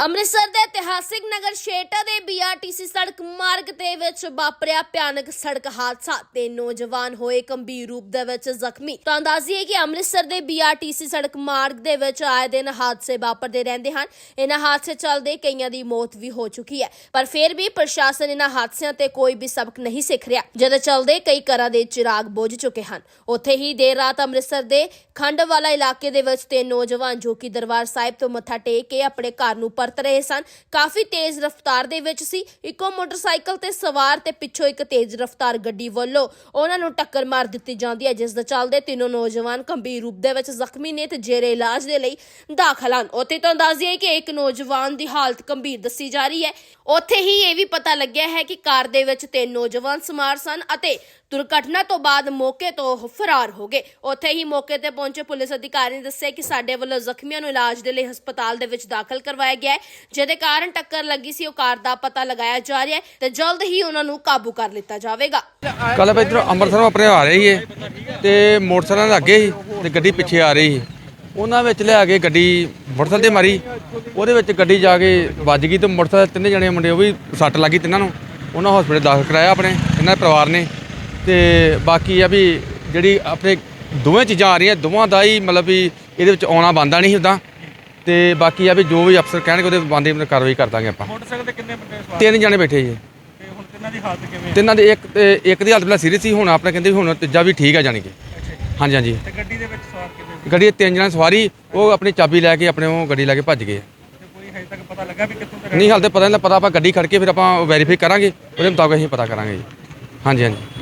ਅੰਮ੍ਰਿਤਸਰ ਦੇ ਇਤਿਹਾਸਿਕ ਨਗਰ ਸ਼ੇਟਾ ਦੇ ਬੀਆਰਟੀਸੀ ਸੜਕ ਮਾਰਗ ਦੇ ਵਿੱਚ ਵਾਪਰਿਆ ਭਿਆਨਕ ਸੜਕ ਹਾਦਸਾ ਤੇ ਨੌਜਵਾਨ ਹੋਏ ਗੰਭੀਰ ਰੂਪ ਦੇ ਵਿੱਚ ਜ਼ਖਮੀ। ਤਾਂ ਅੰਦਾਜ਼ੀਏ ਕਿ ਅੰਮ੍ਰਿਤਸਰ ਦੇ ਬੀਆਰਟੀਸੀ ਸੜਕ ਮਾਰਗ ਦੇ ਵਿੱਚ ਆਏ ਦਿਨ ਹਾਦਸੇ ਵਾਪਰਦੇ ਰਹਿੰਦੇ ਹਨ। ਇਹਨਾਂ ਹਾਦਸੇ ਚੱਲਦੇ ਕਈਆਂ ਦੀ ਮੌਤ ਵੀ ਹੋ ਚੁੱਕੀ ਹੈ। ਪਰ ਫਿਰ ਵੀ ਪ੍ਰਸ਼ਾਸਨ ਇਹਨਾਂ ਹਾਦਸਿਆਂ ਤੇ ਕੋਈ ਵੀ ਸਬਕ ਨਹੀਂ ਸਿੱਖ ਰਿਹਾ। ਜਿਹਦੇ ਚੱਲਦੇ ਕਈ ਘਰਾਂ ਦੇ ਚਿਰਾਗ ਬੁਝ ਚੁੱਕੇ ਹਨ। ਉੱਥੇ ਹੀ ਦੇਰ ਰਾਤ ਅੰਮ੍ਰਿਤਸਰ ਦੇ ਖੰਡਵਾਲਾ ਇਲਾਕੇ ਦੇ ਵਿੱਚ ਤੇ ਨੌਜਵਾਨ ਜੋ ਕਿ ਦਰਬਾਰ ਸਾਹਿਬ ਤੋਂ ਮੱਥਾ ਟੇਕ ਕੇ ਆਪਣੇ ਘਰ ਨੂੰ ਪਰਤ ਰਹੇ ਸਨ। ਕਾਫੀ ਤੇਜ਼ ਰਫ਼ਤਾਰ ਦੇ ਵਿੱਚ ਸੀ। ਇੱਕੋ ਮੋਟਰਸਾਈਕਲ ਤੇ ਸਵਾਰ ਤੇ ਪਿੱਛੋਂ ਇੱਕ ਤੇਜ਼ ਰਫ਼ਤਾਰ ਗੱਡੀ ਵੱਲੋਂ ਉਹਨਾਂ ਨੂੰ ਟੱਕਰ ਮਾਰ ਦਿੱਤੀ ਜਾਂਦੀ ਹੈ, ਜਿਸ ਦੇ ਚੱਲਦੇ ਤਿੰਨੋਂ ਨੌਜਵਾਨ ਗੰਭੀਰ ਰੂਪ ਦੇ ਵਿੱਚ ਜ਼ਖਮੀ ਨੇ ਤੇ ਜੇਰੇ ਇਲਾਜ ਦੇ ਲਈ ਦਾਖਲ ਹਨ। ਉੱਥੇ ਤੋਂ ਅੰਦਾਜ਼ੀ ਹੈ ਕਿ ਇੱਕ ਨੌਜਵਾਨ ਦੀ ਹਾਲਤ ਗੰਭੀਰ ਦੱਸੀ ਜਾ ਰਹੀ ਹੈ। ਉੱਥੇ ਹੀ ਇਹ ਵੀ ਪਤਾ ਲੱਗਿਆ ਹੈ ਕਿ ਕਾਰ ਦੇ ਵਿੱਚ ਤਿੰਨ ਨੌਜਵਾਨ ਸਮਾਰ ਸਨ ਅਤੇ ਦੁਰਘਟਨਾ ਤੋਂ ਬਾਅਦ ਮੌਕੇ ਤੋਂ ਫਰਾਰ ਹੋ ਗਏ। ਉੱਥੇ ਹੀ ਮੌਕੇ ਤੇ ਪਹੁੰਚੇ ਪੁਲਿਸ ਅਧਿਕਾਰੀ ਨੇ ਦੱਸਿਆ ਕਿ ਸਾਡੇ ਵੱਲੋਂ ਜ਼ਖਮੀਆਂ ਨੂੰ ਇਲਾਜ ਦੇ ਲਈ ਹਸਪਤਾਲ ਦੇ ਵਿੱਚ ਦਾਖਲ ਕਰਵਾਇਆ ਗਿਆ ਹੈ। ਜਿਹਦੇ ਕਾਰਨ ਟੱਕਰ ਲੱਗੀ ਸੀ, ਉਹ ਕਾਰ ਦਾ ਪਤਾ ਲਗਾਇਆ ਜਾ ਰਿਹਾ ਹੈ ਤੇ ਜਲਦ ਹੀ ਉਹਨਾਂ ਨੂੰ ਕਾਬੂ ਕਰ ਲਿੱਤਾ ਜਾਵੇਗਾ। ਕੱਲ ਆਪਾਂ ਇੱਧਰੋਂ ਅੰਮ੍ਰਿਤਸਰੋਂ ਆਪਣੇ ਆ ਰਹੀ ਸੀ ਤੇ ਮੋਟਰਸਾਈਕਲ ਦੇ ਅੱਗੇ ਸੀ ਤੇ ਗੱਡੀ ਪਿੱਛੇ ਆ ਰਹੀ ਸੀ। ਉਹਨਾਂ ਵਿੱਚ ਲਿਆ ਕੇ ਗੱਡੀ ਮੋਟਰਸਾਈਕਲ ਤੇ ਮਾਰੀ। ਉਹਦੇ ਵਿੱਚ ਗੱਡੀ ਜਾ ਕੇ ਵੱਜ ਗਈ ਤੇ ਮੋਟਰਸਾਈਕਲ ਤਿੰਨੇ ਜਣੇ ਮੁੰਡੇ, ਉਹ ਵੀ ਸੱਟ ਲੱਗੀ ਤਿੰਨਾਂ ਨੂੰ। ਉਹਨਾਂ ਹਸਪੀਟਲ ਦਾਖਲ ਕਰਾਇਆ ਆਪਣੇ, ਇਹਨਾਂ ਦੇ ਪਰਿਵਾਰ ਨੇ। ਤੇ ਬਾਕੀ ਆ ਵੀ ਜਿਹੜੀ ਆਪਣੇ ਦੋਵੇਂ ਚੀਜ਼ਾਂ ਆ ਰਹੀਆਂ ਦੋਵਾਂ ਦਾ ਹੀ ਮਤਲਬ ਵੀ ਇਹਦੇ ਵਿੱਚ ਆਉਣਾ ਬੰਦਾ ਨਹੀਂ ਹੁੰਦਾ ਤੇ ਬਾਕੀ ਆ ਵੀ ਜੋ ਵੀ ਅਫਸਰ ਕਹਿਣਗੇ ਉਹਦੇ ਬੰਦੇ ਕਾਰਵਾਈ ਕਰ ਦਾਂਗੇ ਆਪਾਂ। ਮੋਟਰਸਾਈਕਲ ਤੇ ਕਿੰਨੇ ਬੰਦੇ ਸਵਾਰ ਤਿੰਨ ਜਣੇ ਬੈਠੇ ਜੀ। ਤੇ ਹੁਣ ਤਿੰਨਾਂ ਦੀ ਹਾਲਤ ਕਿਵੇਂ ਤਿੰਨਾਂ ਦੇ ਇੱਕ ਤੇ ਇੱਕ ਦੀ ਹਾਲਤ ਪਹਿਲਾਂ ਸੀਰੀਅਸ ਸੀ ਹੁਣ ਆਪਣੇ ਕਹਿੰਦੇ ਵੀ ਹੁਣ ਤੀਜਾ ਵੀ ਠੀਕ ਆ ਜਾਣੀ ਕਿ। ਹਾਂਜੀ ਹਾਂਜੀ। ਤੇ ਗੱਡੀ ਦੇ ਵਿੱਚ ਸਵਾਰ ਕਿੰਨੇ ਸੀ? ਗੱਡੀ ਦੇ ਤਿੰਨ ਜਣੇ ਸਵਾਰੀ ਉਹ ਆਪਣੀ ਚਾਬੀ ਲੈ ਕੇ ਆਪਣੇ ਉਹ ਗੱਡੀ ਲੈ ਕੇ ਭੱਜ ਗਏ। ਤੇ ਕੋਈ ਹਜੇ ਤੱਕ ਪਤਾ ਲੱਗਾ ਵੀ ਕਿੱਥੋਂ ਦੇ ਨਹੀਂ ਹਾਲ ਤੇ ਪਤਾ ਨਹੀਂ ਪਤਾ ਆਪਾਂ ਗੱਡੀ ਖੜ ਕੇ ਫਿਰ ਆਪਾਂ ਵੈਰੀਫਾਈ ਕਰਾਂਗੇ ਉਹਦੇ ਮੁਤਾਬਕ ਅਸੀਂ ਪਤਾ ਕਰਾਂਗੇ ਜੀ। ਹਾਂਜੀ ਹਾਂਜੀ।